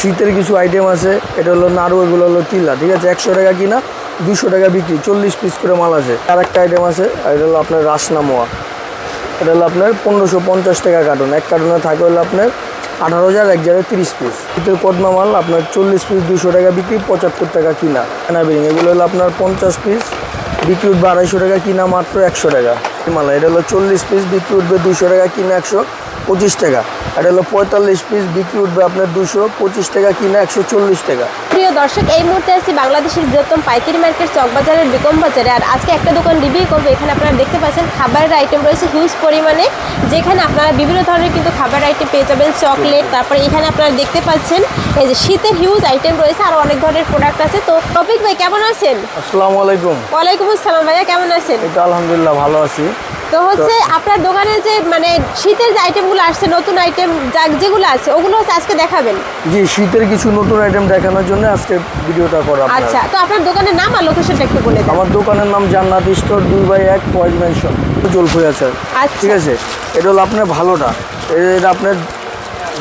শীতের কিছু আইটেম আছে, এটা হলো নাড়ু, এগুলো হলো তিলা, ঠিক আছে? একশো টাকা কিনা, দুশো টাকা বিক্রি, চল্লিশ পিস করে মাল আছে। আর একটা আইটেম আছে এটা হলো আপনার রাসনামোয়া এটা হলো আপনার পনেরোশো পঞ্চাশ টাকা কার্টুন এক কার্টুনে থাকে হলো আপনার আঠারো হাজার, এক জায়গায় তিরিশ পিস শীতের কদমা মাল, আপনার চল্লিশ পিস দুশো টাকা বিক্রি, পঁচাত্তর টাকা কিনা। এনাবিং এগুলো হলো আপনার পঞ্চাশ পিস বিক্রি উঠবে আড়াইশো টাকা কিনা, মাত্র একশো টাকা। মালা, এটা হলো চল্লিশ পিস বিক্রি উঠবে দুশো টাকা কিনা, একশো পঁচিশ টাকা। এটা হলো পঁয়তাল্লিশ পিস বিক্রি উঠবে আপনার দুশো পঁচিশ টাকা কিনা একশো চল্লিশ টাকা। প্রিয় দর্শক এই মুহূর্তে আছি বাংলাদেশের বৃহত্তম পাইকারি মার্কেট চকবাজারের বিকম বাজারে। আর আজকে একটা দোকান রিভিউ করব এখানে আপনারা দেখতে পাচ্ছেন খাবারের আইটেম রয়েছে হিউজ পরিমাণে যেখানে আপনারা বিভিন্ন ধরনের কিন্তু খাবার আইটেম পেয়ে যাবেন চকলেট তারপরে এখানে আপনারা দেখতে পাচ্ছেন এই যে শীতের হিউজ আইটেম রয়েছে আর অনেক ধরনের প্রোডাক্ট আছে। তো টপিক ভাই কেমন আছেন? আসসালামু আলাইকুম। ওয়ালাইকুম আসসালাম ভাইয়া কেমন আছেন? আলহামদুলিল্লাহ ভালো আছি। তো হচ্ছে আপনার দোকানে যে মানে শীতের যে আইটেমগুলো আসছে নতুন আইটেম যা যেগুলো আছে ওগুলো হচ্ছে আজকে দেখাবেন? জি শীতের কিছু নতুন আইটেম দেখানোর জন্য আজকে ভিডিওটা করা আচ্ছা তো আপনার দোকানের নাম আর লোকেশনটা একটু বলে দেন। আমার দোকানের নাম জান্নাত স্টোর দুই বাই এক পয়েন্ট মেনশন জলপুই আছে। আচ্ছা। ঠিক আছে? এটা হলো আপনার ভালোটা। এটা আপনার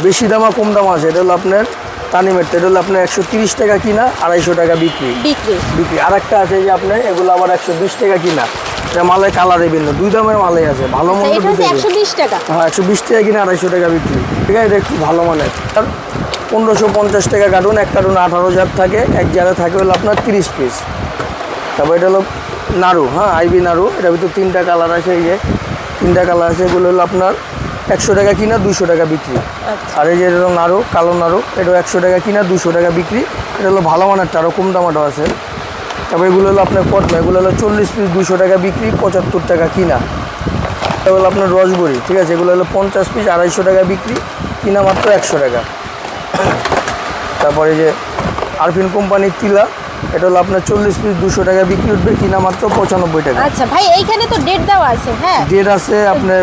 বেশি দামা কম দাম আছে। এটা হলো আপনার তানিমেরটা এটা হলো আপনার একশো তিরিশ টাকা কিনা আড়াইশো টাকা বিক্রি। বিক্রি। বিক্রি। আর একটা আছে যে আপনার এগুলো আবার একশো বিশ টাকা কিনা। এটা মালের কালারে ভিন্ন দুই দামের মালে আছে ভালো আচ্ছা, এটা একশো বিশ টাকা। হ্যাঁ একশো বিশ টাকা কিনা আড়াইশো টাকা বিক্রি। ঠিক আছে এটা একটু ভালো মানের। আর পনেরোশো পঞ্চাশ টাকা কার্টুন এক কার্টুন আঠারো হাজার থাকে এক জায়গায় থাকে হলো আপনার তিরিশ পিস তারপর এটা হলো নাড়ু হ্যাঁ আইবি নাড়ু এটার ভিতর তিনটা কালার আছে এই যে তিনটা কালার আছে এগুলো হলো আপনার একশো টাকা কিনা দুশো টাকা বিক্রি। আচ্ছা। আর এই যে এটা নাড়ু কালো নাড়ু এটা একশো টাকা কিনা দুশো টাকা বিক্রি। এটা হলো ভালো মানেরটা আরও কম দামাটাও আছে। তারপর এগুলো হলো আপনার কটমা এগুলো হলো চল্লিশ পিস দুশো টাকা বিক্রি পঁচাত্তর টাকা কিনা। এটা হলো আপনার রসবড়ি ঠিক আছে? এগুলো হলো পঞ্চাশ পিস আড়াইশো টাকা বিক্রি কিনা মাত্র একশো টাকা। তারপরে যে আরফিন কোম্পানির তিলা এটা হলো আপনার চল্লিশ পিস দুশো টাকা বিক্রি উঠবে কিনা মাত্র পঁচানব্বই টাকা। আচ্ছা ভাই এইখানে তো ডেট দেওয়া আছে হ্যাঁ? ডেট আছে আপনার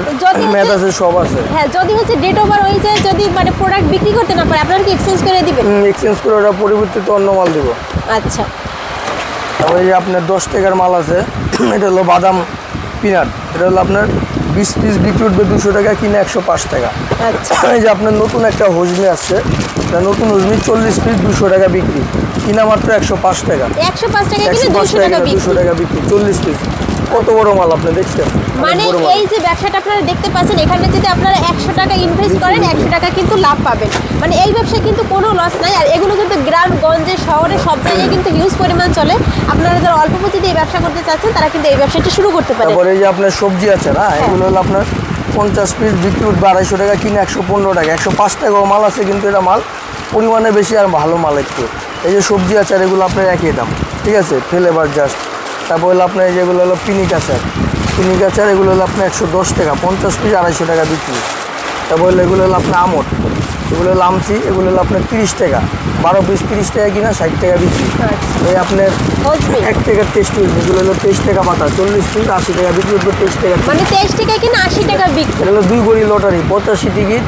ম্যাথ আছে সব আছে। হ্যাঁ যদি হচ্ছে ডেট ওভার হয়ে যায় যদি মানে প্রোডাক্ট বিক্রি করতে না পারে আপনারা কি এক্সচেঞ্জ করে দিবেন? এক্সচেঞ্জ করে ওটা পরিবর্তিত অন্য মাল দিব। আচ্ছা। তারপরে আপনার দশ টাকার মাল আছে। এটা হলো বাদাম পিনাট। এটা হলো আপনার বিশ পিস বিক্রি উঠবে দুশো টাকা কিনে একশো পাঁচ টাকা। আচ্ছা। এই যে আপনার নতুন একটা হজমি আসছে নতুন হজমি চল্লিশ পিস দুশো টাকা বিক্রি। কিনা মাত্র একশো পাঁচ টাকা। একশো পাঁচ টাকা দুশো টাকা বিক্রি। চল্লিশ পিস কত বড় মাল আপনি দেখছেন? মানে এই যে ব্যবসাটা আপনারা দেখতে পাচ্ছেন এখানে যদি আপনারা একশো টাকা ইনভেস্ট করেন একশো টাকা কিন্তু লাভ পাবেন। মানে এই ব্যবসায় কিন্তু কোনো লস নাই আর এগুলো কিন্তু গ্রাম গঞ্জে শহরে সব জায়গায় কিন্তু হিউজ পরিমাণ চলে। আপনারা যারা অল্প পুঁজিতে এই ব্যবসা করতে চাচ্ছেন তারা কিন্তু এই ব্যবসাটি শুরু করতে পারেন। তারপরে এই যে আপনার সবজি আছে না এগুলো হলো আপনার পঞ্চাশ পিস বিক্রি উঠবে আড়াইশো টাকা কিনে একশো পনেরো টাকা একশো পাঁচ টাকাও মাল আছে কিন্তু এটা মাল পরিমাণে বেশি আর ভালো মাল একটু। এই যে সবজি আচার এগুলো আপনার একই দাম ঠিক আছে? ফ্লেভার জাস্ট তারপর হলো আপনার যেগুলো হলো পিনিক আচার পিনিক আচার এগুলো হলো আপনার একশো দশ টাকা পঞ্চাশ পিস আড়াইশো টাকা বিক্রি। তারপর হলো এগুলো হলো আপনার আমট। এগুলো হলো আমচি এগুলো হলো আপনার তিরিশ টাকা। বারো পিস তিরিশ টাকা কিনা ষাট টাকা বিক্রি। আচ্ছা। এই আপনার এক টাকার টেস্ট এগুলো হলো তেইশ টাকা পাতা চল্লিশ পিস আশি টাকা বিক্রি উঠবে তেইশ টাকা। মানে তেইশ টাকা কিনা আশি টাকা বিক্রি। এটা হলো দুই গড়ি লটারি পঁচাশি টিকিট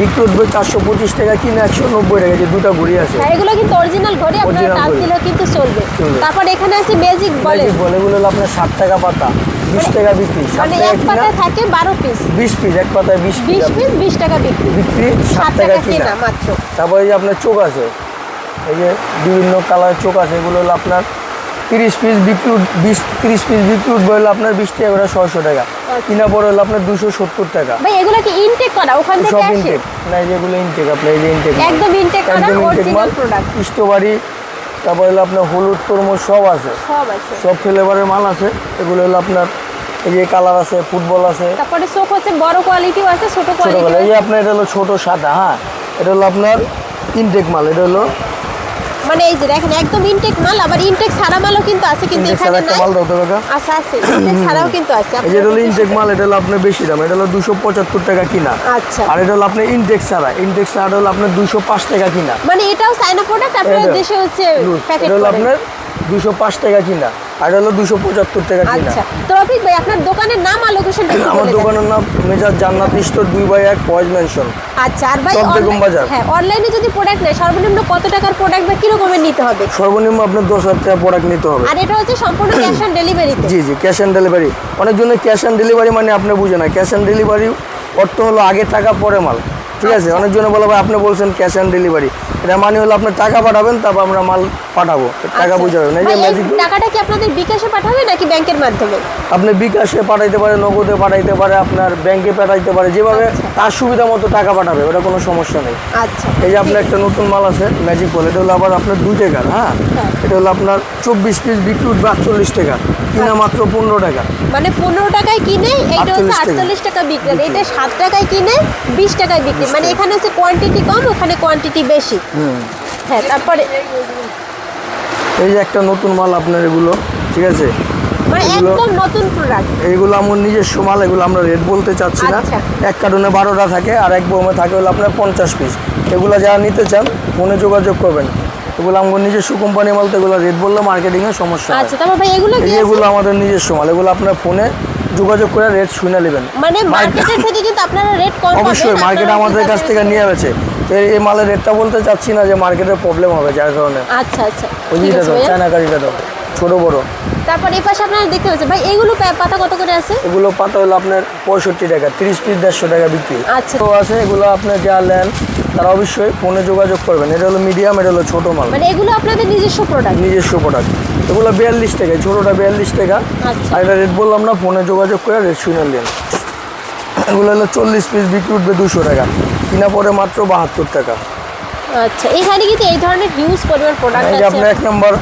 বিক্রি উঠবে চারশো পঁচিশ টাকা কিনে একশো নব্বই টাকা যে দুটা ঘুরি আছে। হ্যাঁ এগুলো কিন্তু অরিজিনাল ঘড়ি আপনারা টাচ দিলেও কিন্তু চলবে। তারপর এখানে আছে ম্যাজিক বলে। বল এগুলো হলো আপনার ষাট টাকা পাতা বিশ টাকা বিক্রি মানে এক পাতায় থাকে বারো পিস বিশ পিস এক পাতায় বিশ পিস পিস বিশ টাকা বিক্রি। বিক্রি ষাট টাকা কিনা। মাত্র। তারপরে এই যে আপনার চোখ আছে এই যে বিভিন্ন কালারের চোখ আছে এগুলো হলো আপনার তিরিশ পিস উঠ- বিশ তিরিশ পিস বিক্রি উঠবে আপনার বিশ টাকা করে ছয়শো টাকা। কিনা পরে হলো আপনার দুশো সত্তর টাকা। ভাই এগুলো কি ইনটেক করা? ওখান থেকে সব ইনটেক না যেগুলো ইনটেক আপনার এই যে ইনটেক একদম ইনটেক করা অরিজিনাল প্রোডাক্ট তারপরে হলো আপনার হলুদ তরমুজ সব আছে। সব আছে। সব ফ্লেভারের মাল আছে। এগুলো হলো আপনার এই যে কালার আছে ফুটবল আছে। তারপরে চোখ হচ্ছে বড় কোয়ালিটিও আছে ছোট কোয়ালিটি এই আপনার এটা হলো ছোটো সাদা হ্যাঁ। এটা হলো আপনার ইনটেক মাল। এটা হলো মানে এই যে দেখেন একদম ইনটেক মাল আবার ইনটেক ছাড়া মালও কিন্তু আছে কিন্তু এখানে নাই। মাল দাও তো আচ্ছা আছে ইনটেক ছাড়াও কিন্তু আছে। এই যে এটা হলো ইনটেক মাল এটা হলো আপনার বেশি দাম এটা হলো দুশো পঁচাত্তর টাকা কিনা। আচ্ছা। আর এটা হলো আপনার ইনটেক ছাড়া ইনটেক ছাড়া হলো আপনার দুশো পাঁচ টাকা কিনা। মানে এটাও চাইনা প্রোডাক্ট আপনার দেশে হচ্ছে প্যাকেট এটা হলো আপনার দুশো পাঁচ টাকা কিনা আর এটা হলো দুশো পঁচাত্তর টাকা কিনা। আচ্ছা তো রফিক ভাই আপনার দোকানের নাম আর লোকেশন আমার দোকানের নাম মেজাজ জান্নাত স্টোর দুই বাই এক পয়েজ মেনশন আচ্ছা আর ভাই। হ্যাঁ অনলাইনে যদি প্রোডাক্ট নেয় সর্বনিম্ন কত টাকার প্রোডাক্ট বা কিরকমের নিতে হবে? সর্বনিম্ন আপনার দশ হাজার টাকা প্রোডাক্ট নিতে হবে। আর এটা হচ্ছে সম্পূর্ণ ক্যাশ অন ডেলিভারিতে জি জি ক্যাশ অন ডেলিভারি অনেকজনের ক্যাশ অন ডেলিভারি মানে আপনি বুঝে না। ক্যাশ অন ডেলিভারি অর্থ হলো আগে টাকা পরে মাল। ঠিক আছে? আচ্ছা। অনেকজনে বলে ভাই আপনি বলছেন ক্যাশ অন ডেলিভারি এটা মানে হলো আপনার টাকা পাঠাবেন তারপর আমরা মাল পাঠাবো। টাকা আচ্ছা। বুঝে যাবেন এই যে ম্যাজিক টাকাটা কি আপনাদের বিকাশে পাঠাবে নাকি ব্যাংকের মাধ্যমে? আপনি বিকাশে পাঠাইতে পারে নগদে পাঠাইতে পারে আপনার ব্যাংকে পাঠাইতে পারে যেভাবে আচ্ছা। তার সুবিধা মতো টাকা পাঠাবে ওটা কোনো সমস্যা নেই। আচ্ছা। এই যে আপনার একটা নতুন মাল আছে ম্যাজিক বল এটা হলো আবার আপনার দুই টাকার হ্যাঁ? হ্যাঁ। এটা হলো আপনার চব্বিশ পিস বিক্রি উঠবে আটচল্লিশ টাকা। কিনা আচ্ছা। মাত্র পনেরো টাকা। মানে পনেরো টাকায় কিনে এইটা হচ্ছে 48 টাকা। আটচল্লিশ টাকা বিক্রি। এটা সাত টাকায় কিনে বিশ টাকায় বিক্রি। মানে এখানে হচ্ছে কোয়ান্টিটি কম ওখানে কোয়ান্টিটি বেশি। হ্যাঁ। তারপরে এই যে একটা নতুন মাল আপনার এগুলো ঠিক আছে? মানে এগুলো- আমার নিজস্ব মাল এগুলো আমরা রেট বলতে চাচ্ছি না। আচ্ছা। এক কার্টুনে বারোটা থাকে আর এক বোমে থাকে হলো আপনার পঞ্চাশ পিস এগুলো যারা নিতে চান ফোনে যোগাযোগ করবেন। এগুলো আমার নিজস্ব কোম্পানি মাল তো এগুলো রেট বললে মার্কেটিংয়ে সমস্যা হয়। আচ্ছা এগুলো আমাদের নিজস্ব মাল এগুলো আপনার ফোনে যোগাযোগ করে রেট শুনে নেবেন। মানে মার্কেটের থেকে কিন্তু আপনারা রেট কম অবশ্যই মার্কেট আমাদের কাছ থেকে নিয়ে গেছে। তো এই- মালের রেটটা বলতে চাচ্ছি না যে মার্কেটের প্রবলেম হবে যার কারণে। আচ্ছা আচ্ছা ওই ঠিক দাও চায়না কারিটা দাও ছোটো বড়ো। তারপর এই পাশে আপনারা দেখতে পাচ্ছেন ভাই এগুলো পাতা কত করে আছে? এগুলো পাতা হলো আপনার পঁয়ষট্টি টাকা তিরিশ পিস দেড়শো টাকা বিক্রি। আচ্ছা। তো আছে এগুলো আপনার যা নেন তারা অবশ্যই ফোনে যোগাযোগ করবেন। এটা হলো মিডিয়াম এটা হলো ছোটো মাল। মানে এগুলো আপনাদের নিজস্ব প্রোডাক্ট নিজস্ব প্রোডাক্ট এগুলো বিয়াল্লিশ টাকা ছোটোটা বিয়াল্লিশ টাকা। আচ্ছা। আর এটা রেট বললাম না ফোনে যোগাযোগ করে রেট শুনে নেন। এগুলো হলো চল্লিশ পিস বিক্রি উঠবে দুশো টাকা। কিনা পরে মাত্র বাহাত্তর টাকা। আচ্ছা এখানে কিন্তু এই ধরনের হিউজ পরিমাণ প্রোডাক্ট আছে? আপনার এক নম্বর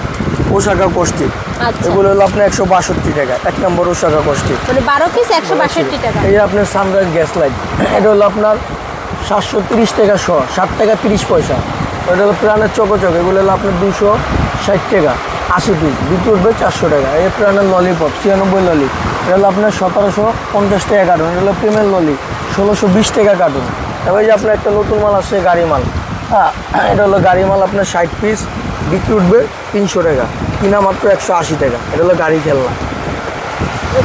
ওশাকা কোষ্টি। আচ্ছা। এগুলো হলো আপনার একশো বাষট্টি টাকা এক নম্বর ওশাকা কোষ্টি। মানে বারো পিস একশো বাষট্টি টাকা। এই আপনার সানরাইজ গ্যাস লাইট এটা হলো আপনার সাতশো তিরিশ টাকা শ ষাট টাকা তিরিশ পয়সা। এটা হলো প্রাণের চকচক এগুলো হলো আপনার দুশো ষাট টাকা আশি পিস বিক্রি উঠবে চারশো টাকা। এই প্রাণের ললিপপ ছিয়ানব্বই ললি এটা হলো আপনার সতেরোশো পঞ্চাশ টাকা কার্টুন এটা হলো প্রেমের ললি ষোলোশো বিশ টাকা কার্টুন এই যে আপনার একটা নতুন মাল আসছে গাড়ি মাল। হ্যাঁ এটা হলো গাড়ি মাল আপনার ষাট পিস বিক্রি উঠবে তিনশো টাকা। কিনা মাত্র একশো আশি টাকা। এটা হলো গাড়ি খেলনা।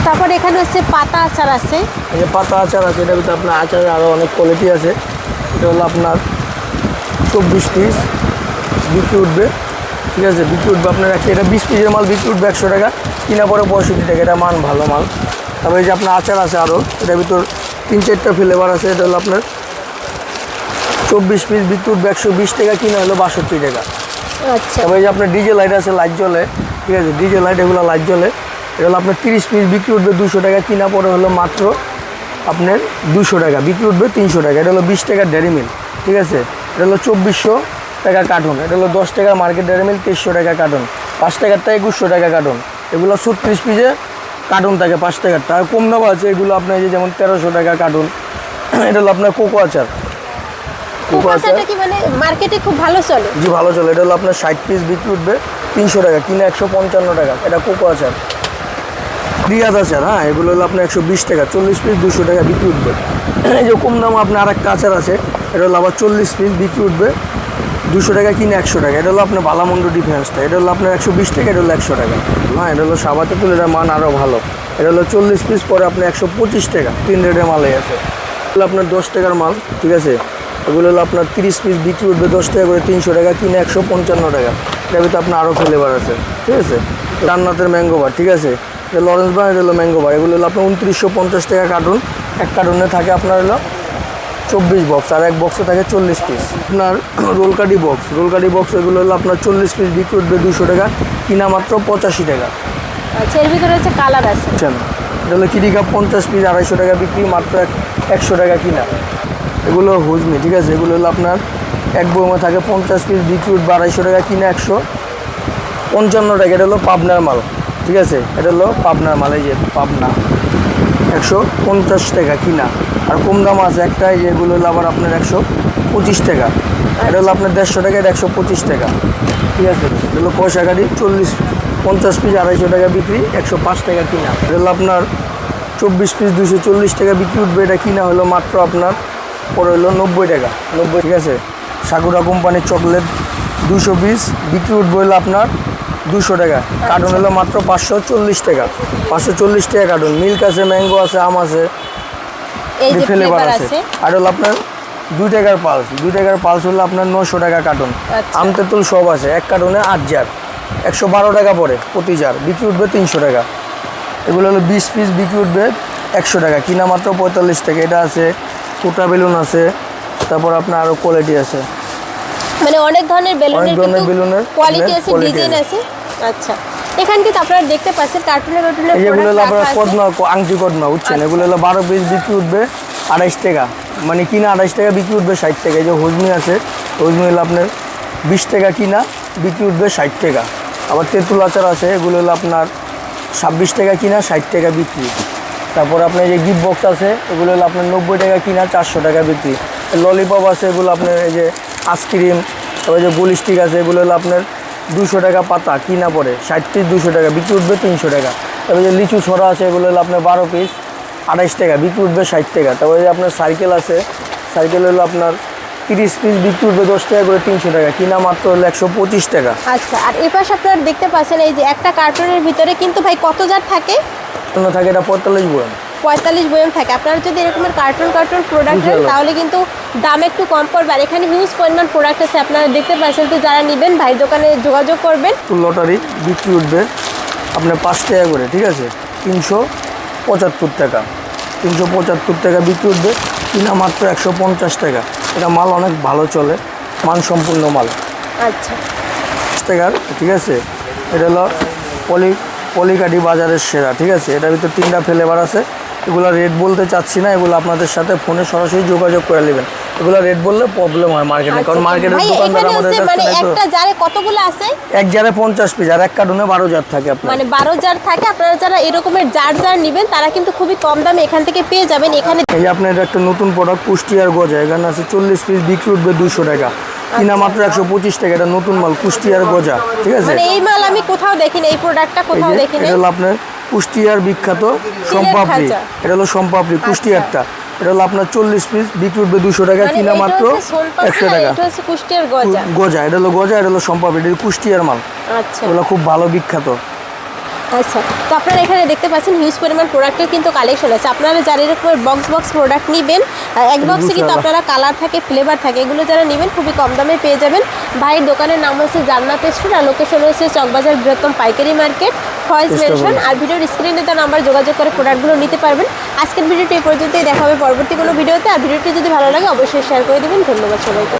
তারপর এখানে হচ্ছে পাতা আচার আছে। এই যে পাতা আচার আছে এটার ভিতরে আপনার আচারের আরও অনেক কোয়ালিটি আছে। এটা হলো আপনার চব্বিশ পিস বিক্রি উঠবে। ঠিক আছে বিক্রি উঠবে আপনার একটা এটা বিশ পিসের মাল বিক্রি উঠবে একশো টাকা। কিনা পরে পঁয়ষট্টি টাকা এটা মান ভালো মাল। তারপরে এই যে আপনার আচার আছে আরও এটার ভিতর তিন চারটা ফ্লেভার আছে এটা হলো আপনার চব্বিশ পিস বিক্রি উঠবে একশো বিশ টাকা কিনা হলো বাষট্টি টাকা। আচ্ছা। তারপরে যে আপনার ডিজে লাইট আছে লাইট জ্বলে ঠিক আছে? ডিজে লাইট এগুলো লাইট জ্বলে এটা হলো আপনার তিরিশ পিস বিক্রি উঠবে দুশো টাকা কিনা পরে হলো মাত্র আপনার দুশো টাকা বিক্রি উঠবে তিনশো টাকা। এটা হলো বিশ টাকার ডেয়ারি মিল ঠিক আছে? এটা হলো চব্বিশশো টাকা কার্টুন এটা হলো দশ টাকার মার্কেট ডেয়ারি মিল তেইশশো টাকা কার্টুন পাঁচ টাকারটা একুশশো টাকা কার্টুন এগুলো ছত্রিশ পিসে কার্টুন থাকে পাঁচ টাকারটা আর কম দাম আছে এগুলো আপনার যে যেমন তেরোশো টাকা কার্টুন এটা হলো আপনার কোকো আচার। কোকো আচার কি মানে মার্কেটে খুব ভালো চলে? জি ভালো চলে। এটা হলো আপনার ষাট পিস বিক্রি উঠবে তিনশো টাকা কিনে একশো পঞ্চান্ন টাকা। এটা কোকো আচার রিয়াদ আচার হ্যাঁ এগুলো হলো আপনার একশো বিশ টাকা চল্লিশ পিস দুশো টাকা বিক্রি উঠবে। এই যে কম দাম আপনার আর একটা আচার আছে এটা হলো আবার চল্লিশ পিস বিক্রি উঠবে দুশো টাকা কিনে একশো টাকা। এটা হলো আপনার বালামন্ডু ডিফেন্সটা এটা হলো আপনার একশো বিশ টাকা এটা হলো একশো টাকা। হ্যাঁ এটা হলো সাবাতে তুলে এটার মান আরও ভালো। এটা হলো চল্লিশ পিস পরে আপনার একশো পঁচিশ টাকা তিন রেটের মালই আছে। আপনার দশ টাকার মাল ঠিক আছে? এগুলো হলো আপনার তিরিশ পিস বিক্রি উঠবে দশ টাকা করে তিনশো টাকা কিনে একশো পঞ্চান্ন টাকা। এটার ভিতরে আপনার আরও ফ্লেভার আছে ঠিক আছে? রান্নাতের ম্যাঙ্গো বার ঠিক আছে? এটা লরেন্স বার এটা হলো ম্যাঙ্গো বার এগুলো হলো আপনার উনত্রিশশো পঞ্চাশ টাকা কার্টুন এক কার্টুনে থাকে আপনার হলো চব্বিশ বক্স আর এক বক্সে থাকে চল্লিশ পিস আপনার রোল কাটি বক্স রোল কাটি বক্স এগুলো হলো আপনার চল্লিশ পিস বিক্রি উঠবে দুশো টাকা কিনা মাত্র পঁচাশি টাকা। আচ্ছা এর ভিতরে হচ্ছে কালার আছে। এটা হলো কিডি কাপ পঞ্চাশ পিস আড়াইশো টাকা বিক্রি মাত্র এক একশো টাকা কিনা। এগুলো হুজমি ঠিক আছে? এগুলো হলো আপনার এক বইমে থাকে পঞ্চাশ পিস বিক্রি উঠবে আড়াইশো টাকা, কিনা একশো। পঞ্চান্ন টাকা, এটা হলো পাবনার মাল, ঠিক আছে? এটা হলো পাবনার মাল, এই যে পাবনা। একশো পঞ্চাশ টাকা কিনা। আর কম দাম আছে একটা এগুলো হলো আবার আপনার একশো পঁচিশ টাকা। এটা হলো আপনার দেড়শো টাকা, এটা একশো পঁচিশ টাকা, ঠিক আছে? এটা হলো পয়সা গাড়ি, চল্লিশ, পঞ্চাশ পিস আড়াইশো টাকা বিক্রি, একশো পাঁচ টাকা কিনা। এটা হলো আপনার চব্বিশ পিস দুশো চল্লিশ টাকা বিক্রি উঠবে, এটা কিনা হলো মাত্র আপনার পরে হলো নব্বই টাকা। নব্বই ঠিক আছে? সাকুরা কোম্পানির চকলেট দুশো পিস বিক্রি উঠবে হলো আপনার দুশো টাকা। কার্টুন হলো মাত্র পাঁচশো চল্লিশ টাকা। পাঁচশো চল্লিশ টাকা কার্টুন। মিল্ক আছে ম্যাঙ্গো আছে আম আছে ফ্লেভার আছে। আর হলো আপনার দুই টাকার পালস। দুই টাকার পালস হলো আপনার নশো টাকা কার্টুন। আচ্ছা। আম তেঁতুল সব আছে। এক কার্টুনে আট জার। একশো বারো টাকা পড়ে প্রতি জার। বিক্রি উঠবে তিনশো টাকা। এগুলো হলো বিশ পিস বিক্রি উঠবে একশো টাকা। কিনা মাত্র পঁয়তাল্লিশ টাকা। এটা আছে কোটা বেলুন আছে তারপর আপনার আরও কোয়ালিটি আছে। মানে অনেক ধরনের বেলুনের ধরনের কিন্তু বেলুনের কোয়ালিটি আছে ডিজাইন আছে। আচ্ছা। এখানে কিন্তু আপনারা দেখতে পাচ্ছেন কার্টুনের কার্টুনের এই হলো আপনার প্রোডাক্ট আংটি কদমা বুঝছেন? আচ্ছা। এগুলো হলো বারো পিস বিক্রি উঠবে আড়াইশ টাকা। মানে কিনা আড়াইশ টাকা বিক্রি উঠবে ষাট টাকা। এই যে হজমি আছে হজমি হলো আপনার বিশ টাকা কিনা বিক্রি উঠবে ষাট টাকা। আবার তেঁতুল আচার আছে এগুলো হলো আপনার ছাব্বিশ টাকা কিনা ষাট টাকা বিক্রি। তারপর আপনার যে গিফট বক্স আছে, এগুলো হলো আপনার নব্বই টাকা কিনা, চারশো টাকা বিক্রি। ললিপপ আছে, এগুলো আপনার এই যে আইসক্রিম তারপর যে গোল স্টিক আছে, এগুলো হলো আপনার দুশো টাকা পাতা, কিনা পড়ে ষাট পিস দুশো টাকা, বিক্রি উঠবে তিনশো টাকা। তারপরে যে লিচু ছড়া আছে, এগুলো হলো আপনার বারো পিস আড়াইশ টাকা, বিক্রি উঠবে ষাট টাকা। তারপরে যে আপনার সাইকেল আছে সাইকেল হলো আপনার তিরিশ পিস বিক্রি উঠবে দশ টাকা করে তিনশো টাকা, কিনা মাত্র হলো একশো পঁচিশ টাকা। আচ্ছা আর এই পাশে আপনারা দেখতে পাচ্ছেন, এই যে একটা কার্টুনের ভিতরে কিন্তু ভাই কত জার থাকে? অন্য থাকে এটা পঁয়তাল্লিশ বয়াম। পঁয়তাল্লিশ বয়ম থাকে। আপনারা যদি এরকমের কার্টুন কার্টুন প্রোডাক্ট নেন তাহলে কিন্তু দাম একটু কম পড়বে। আর এখানে হিউজ পরিমাণ প্রোডাক্ট আছে। আপনারা দেখতে পাচ্ছেন তো যারা নেবেন ভাই দোকানে যোগাযোগ করবেন। লটারি বিক্রি উঠবে। আপনার পাঁচ টাকা করে ঠিক আছে? তিনশো পঁচাত্তর টাকা। তিনশো পঁচাত্তর টাকা বিক্রি উঠবে। কিনা মাত্র একশো পঞ্চাশ টাকা। এটা মাল অনেক ভালো চলে। মানসম্পন্ন মাল। আচ্ছা। পাঁচ টাকার ঠিক আছে? এটা হলো পলি পলিকাটি বাজারের সেরা ঠিক আছে? এটার ভিতর তিনটা ফ্লেভার আছে। এগুলো রেট বলতে চাচ্ছি না এগুলো আপনাদের সাথে ফোনে সরাসরি যোগাযোগ করে নেবেন। এগুলো রেট বললে প্রবলেম হয় মার্কেটে কারণ মার্কেটের আচ্ছা, দোকানদার আমাদের কাছ মানে একটা জারে কতগুলো আছে? এক জারে পঞ্চাশ পিস আর এক কার্টুনে বারো জার থাকে আপনার। মানে বারো জার থাকে আপনারা যারা এরকমের জার জার নেবেন তারা কিন্তু খুবই কম দামে এখান থেকে পেয়ে যাবেন। এখানে এই যে আপনার একটা নতুন প্রোডাক্ট কুষ্টি আর গজা এখানে আছে চল্লিশ পিস বিক্রি উঠবে দুশো টাকা। কিনা মাত্র একশো পঁচিশ টাকা? এটা নতুন মাল কুষ্টিয়ার গজা ঠিক আছে? মানে এই মাল আমি কোথাও দেখিনি এই প্রোডাক্টটা কোথাও দেখিনি। এটা হলো আপনার কুষ্টিয়ার বিখ্যাত সম্পাপড়ি। এটা হলো সম্পাপড়ি কুষ্টিয়ারটা। এটা হলো আপনার চল্লিশ পিস বিক্রি উঠবে দুশো টাকা মানে কিনা মাত্র একশো টাকা। কুষ্টিয়ার গজা। গজা এটা হলো গজা এটা হলো সম্পাপড়ি এটা কুষ্টিয়ার মাল। আচ্ছা। এগুলো খুব ভালো বিখ্যাত। আচ্ছা তো আপনারা এখানে দেখতে পাচ্ছেন হিউজ পরিমাণ প্রোডাক্টের কিন্তু কালেকশন আছে। আপনারা যারা এরকম বক্স বক্স প্রোডাক্ট নেবেন এক বক্সে কিন্তু আপনারা কালার থাকে ফ্লেভার থাকে এগুলো যারা নেবেন খুবই কম দামে পেয়ে যাবেন। ভাইয়ের দোকানের নাম হচ্ছে জান্নাত স্টোর আর লোকেশন হচ্ছে চকবাজার বৃহত্তম পাইকারি মার্কেট ফয়েজ মেনশন আর ভিডিওর স্ক্রিনে তার নাম্বার যোগাযোগ করে প্রোডাক্টগুলো নিতে পারবেন। আজকের ভিডিওটি এই পর্যন্তই দেখা হবে পরবর্তী কোনো ভিডিওতে। আর ভিডিওটি যদি ভালো লাগে অবশ্যই শেয়ার করে দেবেন। ধন্যবাদ সবাইকে।